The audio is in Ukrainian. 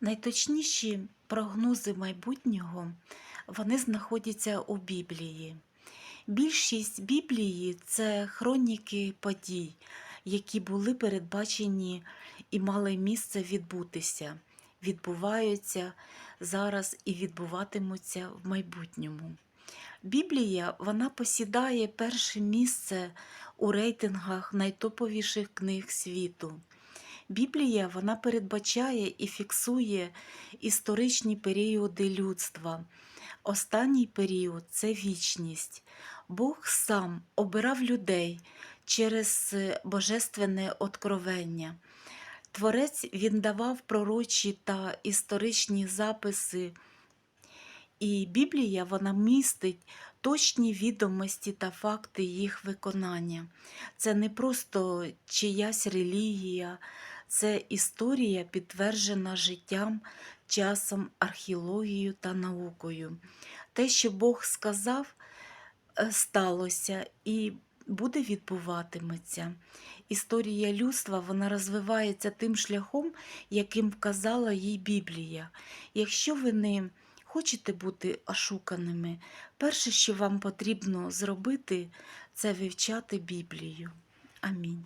Найточніші прогнози майбутнього вони знаходяться у Біблії. Більшість Біблії це хроніки подій, які були передбачені і мали місце відбутися, відбуваються зараз і відбуватимуться в майбутньому. Біблія вона посідає перше місце у рейтингах найтоповіших книг світу. Біблія вона передбачає і фіксує історичні періоди людства. Останній період це вічність. Бог сам обирав людей через е, божественне откровення. Творець він давав пророчі та історичні записи, і Біблія вона містить точні відомості та факти їх виконання. Це не просто чиясь релігія, це історія, підтверджена життям, часом, археологією та наукою. Те, що Бог сказав, е, сталося і буде відбуватиметься. Історія людства вона розвивається тим шляхом, яким вказала їй Біблія. Якщо ви не хочете бути ошуканими, перше, що вам потрібно зробити, це вивчати Біблію. Амінь.